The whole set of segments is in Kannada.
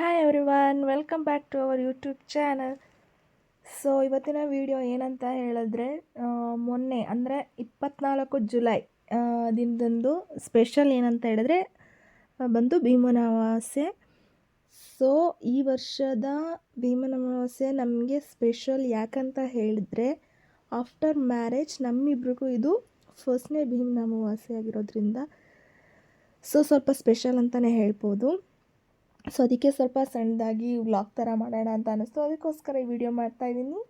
Hi everyone welcome back to our YouTube channel so ಇವತ್ತಿನ ವಿಡಿಯೋ ಏನಂತ ಹೇಳಿದ್ರೆ ಮೊನ್ನೆ, ಅಂದರೆ ಇಪ್ಪತ್ನಾಲ್ಕು ಜುಲೈ ದಿನದಂದು ಸ್ಪೆಷಲ್ ಏನಂತ ಹೇಳಿದ್ರೆ, ಬಂದು ಭೀಮನವಾಸೆ ಸೊ ಈ ವರ್ಷದ ಭೀಮನವಾಸೆ ನಮಗೆ ಸ್ಪೆಷಲ್ ಯಾಕಂತ ಹೇಳಿದ್ರೆ ಆಫ್ಟರ್ ಮ್ಯಾರೇಜ್ ನಮ್ಮಿಬ್ರಿಗೂ ಇದು ಫಸ್ಟ್ನೇ ಭೀಮನ ಆಗಿರೋದ್ರಿಂದ. ಸೊ ಸ್ವಲ್ಪ ಸ್ಪೆಷಲ್ ಅಂತಲೇ ಹೇಳ್ಬೋದು. ಸೊ ಅದಕ್ಕೆ ಸ್ವಲ್ಪ ಸಣ್ಣದಾಗಿ ವ್ಲಾಗ್ ಥರ ಮಾಡೋಣ ಅಂತ ಅನ್ನಿಸ್ತು ಅದಕ್ಕೋಸ್ಕರ ಈ ವಿಡಿಯೋ ಮಾಡ್ತಾ ಇದ್ದೀನಿ.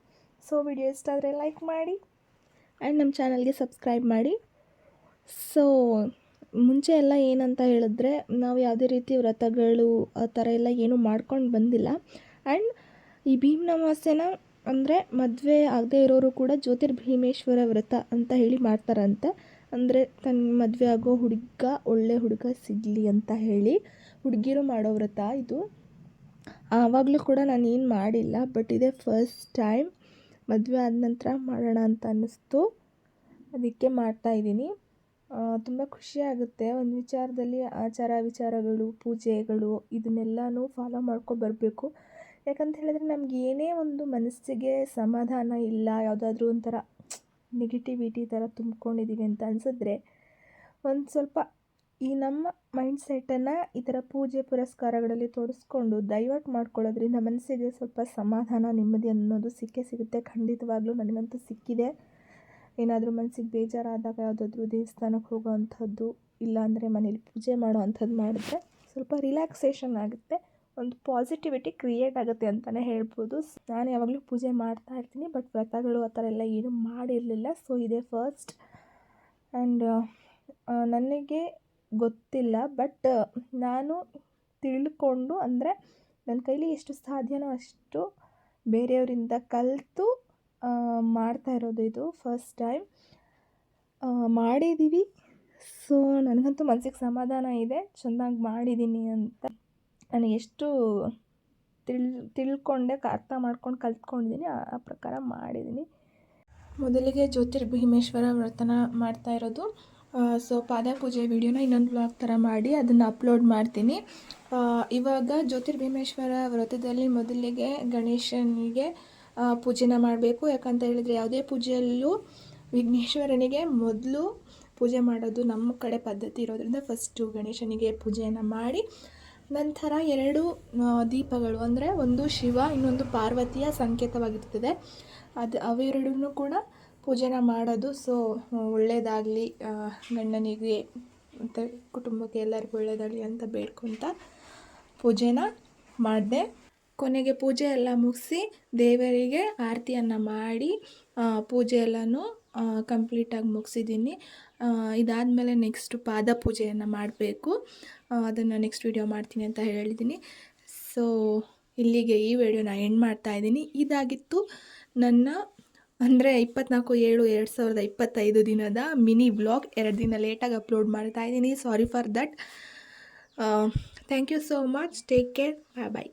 ಸೊ ವಿಡಿಯೋ ಇಷ್ಟ ಆದರೆ ಲೈಕ್ ಮಾಡಿ ಆ್ಯಂಡ್ ನಮ್ಮ ಚಾನಲ್ಗೆ ಸಬ್ಸ್ಕ್ರೈಬ್ ಮಾಡಿ. ಸೊ ಮುಂಚೆ ಎಲ್ಲ ಏನಂತ ಹೇಳಿದ್ರೆ ನಾವು ಯಾವುದೇ ರೀತಿ ವ್ರತಗಳು, ಆ ಥರ ಎಲ್ಲ ಏನೂ ಮಾಡ್ಕೊಂಡು ಬಂದಿಲ್ಲ. ಆ್ಯಂಡ್ ಈ ಭೀಮನ ಅಮಾವಾಸ್ಯೆನ ಅಂದರೆ ಮದುವೆ ಆಗದೆ ಇರೋರು ಕೂಡ ಜ್ಯೋತಿರ್ಭೀಮೇಶ್ವರ ವ್ರತ ಅಂತ ಹೇಳಿ ಮಾಡ್ತಾರಂತೆ. ಅಂದರೆ ತನ್ನ ಮದುವೆ ಆಗೋ ಹುಡುಗ, ಒಳ್ಳೆ ಹುಡುಗ ಸಿಗಲಿ ಅಂತ ಹೇಳಿ. ಹುಡುಗಿರು ಮಾಡೋ ವ್ರತ ಇದು. ಆವಾಗಲೂ ಕೂಡ ನಾನು ಏನು ಮಾಡಿಲ್ಲ ಬಟ್ ಇದೇ ಫಸ್ಟ್ ಟೈಮ್ ಮದುವೆ ಆದ ನಂತರ ಮಾಡೋಣ ಅಂತ ಅನ್ನಿಸ್ತು. ಅದಕ್ಕೆ ಮಾಡ್ತಾ ಇದ್ದೀನಿ. ತುಂಬ ಖುಷಿ ಆಗುತ್ತೆ. ಒಂದು ವಿಚಾರದಲ್ಲಿ ಆಚಾರ ವಿಚಾರಗಳು, ಪೂಜೆಗಳು ಇದನ್ನೆಲ್ಲನೂ ಫಾಲೋ ಮಾಡ್ಕೊಂಡು ಬರಬೇಕು. ಯಾಕಂತ ಹೇಳಿದ್ರೆ ನಮ್ಗೆ ಏನೇ ಒಂದು ಮನಸ್ಸಿಗೆ ಸಮಾಧಾನ ಇಲ್ಲ, ಯಾವುದಾದ್ರೂ ಒಂಥರ ನೆಗೆಟಿವಿಟಿ ಥರ ತುಂಬ್ಕೊಂಡಿದ್ದೀವಿ ಅಂತ ಅನಿಸಿದ್ರೆ ಒಂದು ಸ್ವಲ್ಪ ಈ ನಮ್ಮ ಮೈಂಡ್ ಸೆಟ್ಟನ್ನು ಈ ಥರ ಪೂಜೆ ಪುರಸ್ಕಾರಗಳಲ್ಲಿ ತೊಡಸ್ಕೊಂಡು ಡೈವರ್ಟ್ ಮಾಡ್ಕೊಳ್ಳೋದ್ರಿಂದ ಮನಸ್ಸಿಗೆ ಸ್ವಲ್ಪ ಸಮಾಧಾನ, ನೆಮ್ಮದಿ ಅನ್ನೋದು ಸಿಕ್ಕೇ ಸಿಗುತ್ತೆ. ಖಂಡಿತವಾಗ್ಲೂ ನನಗಂತೂ ಸಿಕ್ಕಿದೆ. ಏನಾದರೂ ಮನಸ್ಸಿಗೆ ಬೇಜಾರಾದಾಗ ಯಾವುದಾದ್ರೂ ದೇವಸ್ಥಾನಕ್ಕೆ ಹೋಗೋ ಅಂಥದ್ದು ಇಲ್ಲಾಂದರೆ ಮನೇಲಿ ಪೂಜೆ ಮಾಡೋ ಅಂಥದ್ದು ಮಾಡಿದ್ರೆ ಸ್ವಲ್ಪ ರಿಲ್ಯಾಕ್ಸೇಷನ್ ಆಗುತ್ತೆ. ಒಂದು ಪಾಸಿಟಿವಿಟಿ ಕ್ರಿಯೇಟ್ ಆಗುತ್ತೆ ಅಂತಲೇ ಹೇಳ್ಬೋದು. ನಾನು ಯಾವಾಗಲೂ ಪೂಜೆ ಮಾಡ್ತಾ ಇರ್ತೀನಿ ಬಟ್ ವ್ರತಗಳು ಆ ಥರ ಎಲ್ಲ ಏನೂ ಮಾಡಿರಲಿಲ್ಲ. ಸೊ ಇದೇ ಫಸ್ಟ್ ಆ್ಯಂಡ್ ನನಗೆ ಗೊತ್ತಿಲ್ಲ ಬಟ್ ನಾನು ತಿಳ್ಕೊಂಡು ಅಂದರೆ ನನ್ನ ಕೈಲಿ ಎಷ್ಟು ಸಾಧ್ಯನೋ ಅಷ್ಟು ಬೇರೆಯವರಿಂದ ಕಲಿತು ಮಾಡ್ತಾ ಇರೋದು ಇದು ಫಸ್ಟ್ ಟೈಮ್ ಮಾಡಿದ್ದೀವಿ ಸೊ ನನಗಂತೂ ಮನಸ್ಸಿಗೆ ಸಮಾಧಾನ ಇದೆ. ಚೆನ್ನಾಗಿ ಮಾಡಿದ್ದೀನಿ ಅಂತ. ನಾನು ಎಷ್ಟು ತಿಳ್, ತಿಳ್ಕೊಂಡೆ, ಅರ್ಥ ಮಾಡ್ಕೊಂಡು ಕಲ್ತ್ಕೊಂಡಿದ್ದೀನಿ ಆ ಪ್ರಕಾರ ಮಾಡಿದ್ದೀನಿ ಮೊದಲಿಗೆ ಜ್ಯೋತಿರ್ಭೀಮೇಶ್ವರ ವ್ರತನ ಮಾಡ್ತಾ ಇರೋದು. ಸೊ ಪಾದಪೂಜೆ ವಿಡಿಯೋನ ಇನ್ನೊಂದು ಬ್ಲಾಗ್ ಥರ ಮಾಡಿ ಅದನ್ನು ಅಪ್ಲೋಡ್ ಮಾಡ್ತೀನಿ. ಇವಾಗ ಜ್ಯೋತಿರ್ಭೀಮೇಶ್ವರ ವ್ರತದಲ್ಲಿ ಮೊದಲಿಗೆ ಗಣೇಶನಿಗೆ ಪೂಜೆನ ಮಾಡಬೇಕು. ಯಾಕಂತ ಹೇಳಿದರೆ ಯಾವುದೇ ಪೂಜೆಯಲ್ಲೂ ವಿಘ್ನೇಶ್ವರನಿಗೆ ಮೊದಲು ಪೂಜೆ ಮಾಡೋದು ನಮ್ಮ ಕಡೆ ಪದ್ಧತಿ ಇರೋದ್ರಿಂದ ಫಸ್ಟು ಗಣೇಶನಿಗೆ ಪೂಜೆಯನ್ನು ಮಾಡಿ, ನಂತರ ಎರಡು ದೀಪಗಳು ಅಂದರೆ ಒಂದು ಶಿವ, ಇನ್ನೊಂದು ಪಾರ್ವತಿಯ ಸಂಕೇತವಾಗಿರ್ತದೆ. ಅದು ಅವೆರಡೂ ಕೂಡ ಪೂಜೆನ ಮಾಡೋದು ಸೊ ಒಳ್ಳೆಯದಾಗಲಿ ಗಂಡನಿಗೆ ಮತ್ತು ಕುಟುಂಬಕ್ಕೆ ಎಲ್ಲರಿಗೂ ಒಳ್ಳೆಯದಾಗಲಿ ಅಂತ ಬೇಡ್ಕೊತ ಪೂಜೆನ ಮಾಡಿದೆ. ಕೊನೆಗೆ ಪೂಜೆ ಎಲ್ಲ ಮುಗಿಸಿ ದೇವರಿಗೆ ಆರತಿಯನ್ನು ಮಾಡಿ ಪೂಜೆ ಎಲ್ಲನೂ ಕಂಪ್ಲೀಟಾಗಿ ಮುಗಿಸಿದ್ದೀನಿ. ಇದಾದಮೇಲೆ ನೆಕ್ಸ್ಟು ಪಾದ ಪೂಜೆಯನ್ನು ಮಾಡಬೇಕು. ಅದನ್ನು ನೆಕ್ಸ್ಟ್ ವಿಡಿಯೋ ಮಾಡ್ತೀನಿ ಅಂತ ಹೇಳಿದ್ದೀನಿ. ಸೊ ಇಲ್ಲಿಗೆ ಈ ವಿಡಿಯೋನ ಎಂಡ್ ಮಾಡ್ತಾ ಇದ್ದೀನಿ. ಇದಾಗಿತ್ತು ನನ್ನ ಅಂದರೆ ಇಪ್ಪತ್ನಾಲ್ಕು ಏಳು ಎರಡು ಸಾವಿರದ ಇಪ್ಪತ್ತೈದು ದಿನದ ಮಿನಿ ಬ್ಲಾಗ್ ಎರಡು ದಿನ ಲೇಟಾಗಿ ಅಪ್ಲೋಡ್ ಮಾಡ್ತಾ ಇದ್ದೀನಿ. Sorry for that thank you so much take care bye bye